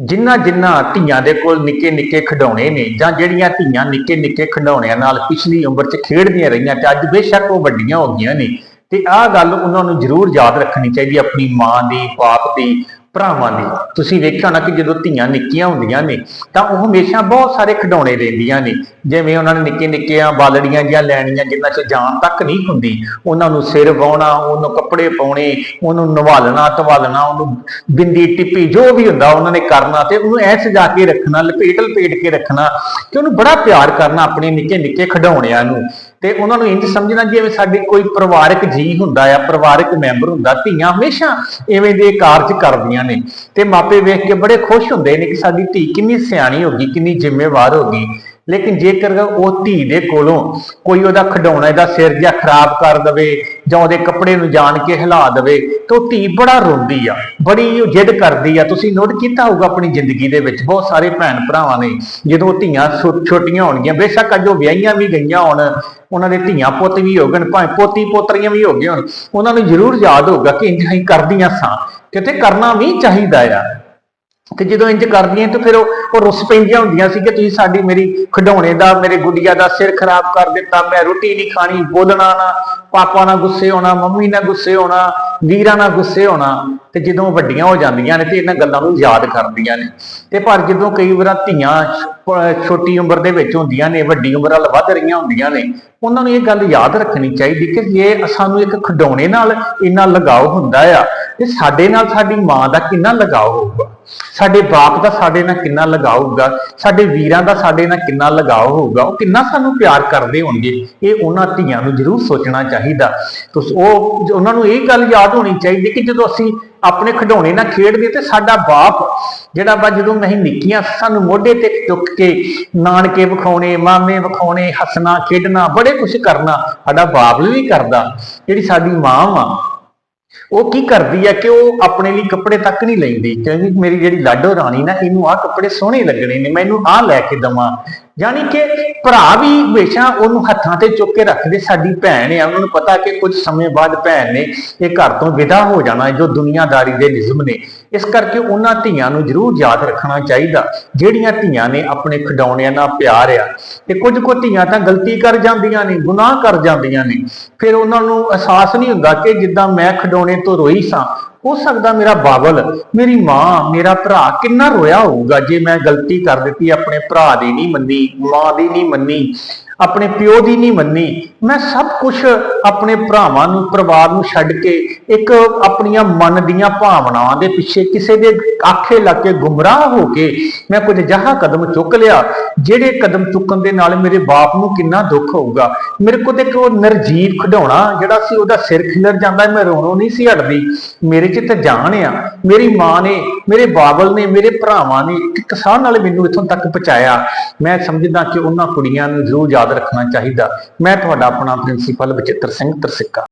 ਜਿਨ੍ਹਾਂ ਜਿਨ੍ਹਾਂ ਧੀਆਂ ਦੇ ਕੋਲ ਨਿੱਕੇ ਨਿੱਕੇ ਖਿਡੌਣੇ ਨੇ ਜਾਂ ਜਿਹੜੀਆਂ ਧੀਆਂ ਨਿੱਕੇ ਨਿੱਕੇ ਖਿਡੌਣਿਆਂ ਨਾਲ ਪਿਛਲੀ ਉਮਰ 'ਚ ਖੇਡਦੀਆਂ ਰਹੀਆਂ ਤੇ ਅੱਜ ਬੇਸ਼ੱਕ ਉਹ ਵੱਡੀਆਂ ਹੋ ਗਈਆਂ ਨੇ ਤੇ ਆਹ ਗੱਲ ਉਹਨਾਂ ਨੂੰ ਜ਼ਰੂਰ ਯਾਦ ਰੱਖਣੀ ਚਾਹੀਦੀ ਹੈ, ਆਪਣੀ ਮਾਂ ਦੀ, ਬਾਪ ਦੀ ਭਰਾਵਾਂ ਦੀ ਤੁਸੀਂ ਵੇਖਿਆ ਹੋਣਾ ਕਿ ਜਦੋਂ ਧੀਆਂ ਨਿੱਕੀਆਂ ਹੁੰਦੀਆਂ ਨੇ, ਤਾਂ ਉਹ ਹਮੇਸ਼ਾ ਬਹੁਤ ਸਾਰੇ ਖਿਡੌਣੇ ਲੈਂਦੀਆਂ ਨੇ। ਜਿਵੇਂ ਉਹਨਾਂ ਨੇ ਨਿੱਕੇ ਨਿੱਕੀਆਂ ਬਾਲੜੀਆਂ ਜਾਂ ਲੈਣੀਆਂ ਜਿਨ੍ਹਾਂ 'ਚ ਜਾਨ ਤੱਕ ਨਹੀਂ ਹੁੰਦੀ। ਉਹਨਾਂ ਨੂੰ ਸਿਰ ਵਾਉਣਾ ਉਹਨੂੰ ਕੱਪੜੇ ਪਾਉਣੇ, ਉਹਨੂੰ ਨਵਾਲਣਾ ਧਵਾਲਣਾ ਉਹਨੂੰ ਬਿੰਦੀ, ਟਿੱਪੀ, ਜੋ ਵੀ ਹੁੰਦਾ ਉਹਨਾਂ ਨੇ ਕਰਨਾ ਤੇ ਉਹਨੂੰ ਐ ਸਜਾ ਕੇ ਰੱਖਣਾ ਲਪੇਟ ਲਪੇਟ ਕੇ ਰੱਖਣਾ ਕਿ ਉਹਨੂੰ ਬੜਾ ਪਿਆਰ ਕਰਨਾ ਆਪਣੇ ਨਿੱਕੇ ਨਿੱਕੇ ਖਿਡੌਣਿਆਂ ਨੂੰ। ਤੇ ਉਹਨਾਂ ਨੂੰ ਇੰਜ ਸਮਝਣਾ ਜਿਵੇਂ ਸਾਡੇ ਕੋਈ ਪਰਿਵਾਰਕ ਜੀ ਹੁੰਦਾ ਆ ਪਰਿਵਾਰਕ ਮੈਂਬਰ ਹੁੰਦਾ, ਧੀਆਂ ਹਮੇਸ਼ਾ ਐਵੇਂ ਦੇ ਕਾਰਜ ਕਰਦੀਆਂ ਨੇ। ਤੇ ਮਾਪੇ ਵੇਖ ਕੇ ਬੜੇ ਖੁਸ਼ ਹੁੰਦੇ ਨੇ ਕਿ ਸਾਡੀ ਧੀ ਕਿੰਨੀ ਸਿਆਣੀ ਹੋ ਗਈ, ਕਿੰਨੀ ਜ਼ਿੰਮੇਵਾਰ ਹੋ ਗਈ। ਲੇਕਿਨ ਜੇਕਰ ਉਹ ਧੀ ਦੇ ਕੋਲੋਂ ਕੋਈ ਉਹਦਾ ਖਿਡੌਣਾ, ਇਹਦਾ ਸਿਰ ਜਿਹਾ ਖਰਾਬ ਕਰ ਦਵੇ ਜਾਂ ਉਹਦੇ ਕੱਪੜੇ ਨੂੰ ਜਾਣ ਕੇ ਹਿਲਾ ਦਵੇ, ਤਾਂ ਉਹ ਧੀ ਬੜਾ ਰੋਂਦੀ ਆ, ਬੜੀ ਉਹ ਜਿੱਦ ਕਰਦੀ ਆ। ਤੁਸੀਂ ਨੋਟ ਕੀਤਾ ਹੋਊਗਾ ਆਪਣੀ ਜ਼ਿੰਦਗੀ ਦੇ ਵਿੱਚ, ਬਹੁਤ ਸਾਰੇ ਭੈਣ ਭਰਾਵਾਂ ਨੇ, ਜਦੋਂ ਧੀਆਂ ਛੋ- ਛੋਟੀਆਂ ਹੋਣਗੀਆਂ, ਬੇਸ਼ੱਕ ਅੱਜ ਉਹ ਵਿਆਹੀਆਂ ਵੀ ਗਈਆਂ ਹੋਣ, ਉਹਨਾਂ ਦੇ ਧੀਆਂ ਪੁੱਤ ਵੀ ਹੋ ਗਏ, ਭਾਵੇਂ ਪੋਤੀ ਪੋਤਰੀਆਂ ਵੀ ਹੋ ਗਏ ਹੋਣ, ਉਹਨਾਂ ਨੂੰ ਜ਼ਰੂਰ ਯਾਦ ਹੋਊਗਾ ਕਿ ਇੰਜ ਹੀ ਕਰਦੀਆਂ ਸਾਂ, ਕਿਤੇ ਕਰਨਾ ਵੀ ਚਾਹੀਦਾ ਆ। ਤੇ ਜਦੋਂ ਇੰਜ ਕਰਦੀਆਂ ਤੇ ਫਿਰ ਉਹ ਰੁੱਸ ਪੈਂਦੀਆਂ ਹੁੰਦੀਆਂ ਸੀ ਕਿ ਤੁਸੀਂ ਸਾਡੀ ਮੇਰੀ ਖਿਡੌਣੇ ਦਾ, ਮੇਰੇ ਗੁੱਡੀਆ ਦਾ ਸਿਰ ਖਰਾਬ ਕਰ ਦਿੱਤਾ, ਮੈਂ ਰੋਟੀ ਨਹੀਂ ਖਾਣੀ, ਬੋਲਣਾ ਨਾ, ਪਾਪਾ ਨਾਲ ਗੁੱਸੇ ਹੋਣਾ, ਮੰਮੀ ਨਾਲ ਗੁੱਸੇ ਹੋਣਾ, ਵੀਰਾਂ ਨਾਲ ਗੁੱਸੇ ਹੋਣਾ, ਤੇ ਜਦੋਂ ਵੱਡੀਆਂ ਹੋ ਜਾਂਦੀਆਂ ਨੇ ਤੇ ਇਹਨਾਂ ਗੱਲਾਂ ਨੂੰ ਯਾਦ ਕਰਦੀਆਂ ਨੇ। ਤੇ ਪਰ ਜਦੋਂ ਕਈ ਵਾਰ ਧੀਆਂ ਛੋਟੀ ਉਮਰ ਦੇ ਵਿੱਚ ਹੁੰਦੀਆਂ ਨੇ, ਵੱਡੀ ਉਮਰ ਵੱਲ ਵੱਧ ਰਹੀਆਂ ਹੁੰਦੀਆਂ ਨੇ, ਉਹਨਾਂ ਨੂੰ ਇਹ ਗੱਲ ਯਾਦ ਰੱਖਣੀ ਚਾਹੀਦੀ ਕਿ ਜੇ ਸਾਨੂੰ ਇੱਕ ਖਿਡੌਣੇ ਨਾਲ ਇੰਨਾ ਲਗਾਓ ਹੁੰਦਾ ਆ ਤੇ ਸਾਡੇ ਨਾਲ ਸਾਡੀ ਮਾਂ ਦਾ ਕਿੰਨਾ ਲਗਾਓ ਹੋਊਗਾ? ਸਾਡੇ ਬਾਪ ਦਾ ਸਾਡੇ ਨਾਲ ਕਿੰਨਾ ਲਗਾਓ ਹੋਊਗਾ? ਸਾਡੇ ਵੀਰਾਂ ਦਾ ਸਾਡੇ ਨਾਲ ਕਿੰਨਾ ਲਗਾਓ ਹੋਊਗਾ? ਉਹ ਕਿੰਨਾ ਸਾਨੂੰ ਪਿਆਰ ਕਰਦੇ ਹੋਣਗੇ? ਇਹ ਉਹਨਾਂ ਧੀਆਂ ਨੂੰ ਜ਼ਰੂਰ ਸੋਚਣਾ ਚਾਹੀਦਾ। ਤੁਸੀਂ, ਉਹ ਉਹਨਾਂ ਨੂੰ ਇਹ ਗੱਲ ਯਾਦ ਹੋਣੀ ਚਾਹੀਦੀ ਕਿ ਜਦੋਂ ਅਸੀਂ ਆਪਣੇ ਖਿਡੌਣੇ ਨਾਲ ਖੇਡਦੇ ਤੇ ਸਾਡਾ ਬਾਪ ਜਿਹੜਾ ਵਾ ਜਦੋਂ ਅਸੀਂ ਨਿੱਕੀਆਂ ਸਾਨੂੰ ਮੋਢੇ ਤੇ ਚੁੱਕ ਕੇ ਨਾਨਕੇ ਵਿਖਾਉਣੇ, ਮਾਮੇ ਵਿਖਾਉਣੇ, ਹੱਸਣਾ, ਖੇਡਣਾ, ਬੜੇ ਕੁਝ ਕਰਨਾ ਸਾਡਾ ਬਾਪ ਵੀ ਕਰਦਾ। ਜਿਹੜੀ ਸਾਡੀ ਮਾਂ ਵਾ ਉਹ ਕੀ ਕਰਦੀ ਹੈ ਕਿ ਉਹ ਆਪਣੇ ਲਈ ਕੱਪੜੇ ਤੱਕ ਨਹੀਂ ਲੈਂਦੀ, ਕਿਉਂਕਿ ਮੇਰੀ ਜਿਹੜੀ ਲਾਡੋ ਰਾਣੀ ਨਾ, ਇਹਨੂੰ ਆਹ ਕੱਪੜੇ ਸੋਹਣੇ ਲੱਗਣੇ ਨੇ ਮੈਨੂੰ ਆਹ ਲੈ ਕੇ ਦਵਾਂ। ਯਾਨੀ ਕਿ ਭਰਾ ਵੀ ਹਮੇਸ਼ਾ ਉਹਨੂੰ ਹੱਥਾਂ ਤੇ ਚੁੱਕ ਕੇ ਰੱਖਦੇ, ਸਾਡੀ ਭੈਣ ਆ, ਉਹਨਾਂ ਨੂੰ ਪਤਾ ਕਿ ਕੁਝ ਸਮੇਂ ਬਾਅਦ ਭੈਣ ਨੇ ਇਹ ਘਰ ਤੋਂ ਵਿਦਾ ਹੋ ਜਾਣਾ, ਜੋ ਦੁਨੀਆਦਾਰੀ ਦੇ ਨਿਯਮ ਨੇ। ਇਸ ਕਰਕੇ ਉਹਨਾਂ ਧੀਆਂ ਨੂੰ ਜ਼ਰੂਰ ਯਾਦ ਰੱਖਣਾ ਚਾਹੀਦਾ, ਜਿਹੜੀਆਂ ਧੀਆਂ ਨੇ ਆਪਣੇ ਖਿਡੌਣਿਆਂ ਨਾਲ ਪਿਆਰ ਆ। ਤੇ ਕੁਝ ਕੁ ਧੀਆਂ ਤਾਂ ਗਲਤੀ ਕਰ ਜਾਂਦੀਆਂ ਨੇ, ਗੁਨਾਹ ਕਰ ਜਾਂਦੀਆਂ ਨੇ। ਫਿਰ ਉਹਨਾਂ ਨੂੰ ਅਹਿਸਾਸ ਨਹੀਂ ਹੁੰਦਾ ਕਿ ਜਿੱਦਾਂ ਮੈਂ ਖਿਡੌਣੇ ਤੋਂ ਰੋਈ ਸਾਂ ਹੋ ਸਕਦਾ ਮੇਰਾ ਬਾਬਲ ਮੇਰੀ ਮਾਂ, ਮੇਰਾ ਭਰਾ ਕਿੰਨਾ ਰੋਇਆ ਹੋਊਗਾ ਜੇ ਮੈਂ ਗਲਤੀ ਕਰ ਦਿੱਤੀ, ਆਪਣੇ ਭਰਾ ਦੀ ਨਹੀਂ ਮੰਨੀ, ਮਾਂ ਦੀ ਨਹੀਂ ਮੰਨੀ। ਆਪਣੇ ਪਿਓ ਦੀ ਨਹੀਂ ਮੰਨੀ। ਮੈਂ ਸਭ ਕੁਝ ਆਪਣੇ ਭਰਾਵਾਂ ਨੂੰ, ਪਰਿਵਾਰ ਨੂੰ ਛੱਡ ਕੇ ਇੱਕ ਆਪਣੀਆਂ ਮਨ ਦੀਆਂ ਭਾਵਨਾਵਾਂ ਦੇ ਪਿੱਛੇ ਕਿਸੇ ਦੇ ਆਖੇ ਲੱਗ ਕੇ ਗੁੰਮਰਾਹ ਹੋ ਕੇ ਮੈਂ ਕੁਝ ਜਹਾ ਕਦਮ ਚੁੱਕ ਲਿਆ, ਜਿਹੜੇ ਕਦਮ ਚੁੱਕਣ ਦੇ ਨਾਲ ਮੇਰੇ ਬਾਪ ਨੂੰ ਕਿੰਨਾ ਦੁੱਖ ਹੋਊਗਾ। ਮੇਰੇ ਕੋਲ ਤੇ ਇੱਕ ਉਹ ਨਰਜੀਵ ਖਿਡੌਣਾ, ਜਿਹੜਾ ਸੀ ਉਹਦਾ ਸਿਰ ਖਿਲਰ ਜਾਂਦਾ, ਮੈਂ ਰੋਣੋਂ ਨਹੀਂ ਸੀ ਹਟਦੀ। ਮੇਰੇ 'ਚ ਤਾਂ ਜਾਣ ਆ। ਮੇਰੀ ਮਾਂ ਨੇ, ਮੇਰੇ ਬਾਬਲ ਨੇ, ਮੇਰੇ ਭਰਾਵਾਂ ਨੇ ਇੱਕ ਕਿਸਾਨ ਨਾਲ ਮੈਨੂੰ ਇੱਥੋਂ ਤੱਕ ਪਹੁੰਚਾਇਆ। ਮੈਂ ਸਮਝਦਾ ਕਿ ਉਹਨਾਂ ਕੁੜੀਆਂ ਨੂੰ ਜ਼ਰੂਰ ਯਾਦ ਰੱਖਣਾ ਚਾਹੀਦਾ। ਮੈਂ ਤੁਹਾਡਾ ਆਪਣਾ ਪ੍ਰਿੰਸੀਪਲ ਬਚਿੱਤਰ ਸਿੰਘ ਤਰਸਿੱਕਾ।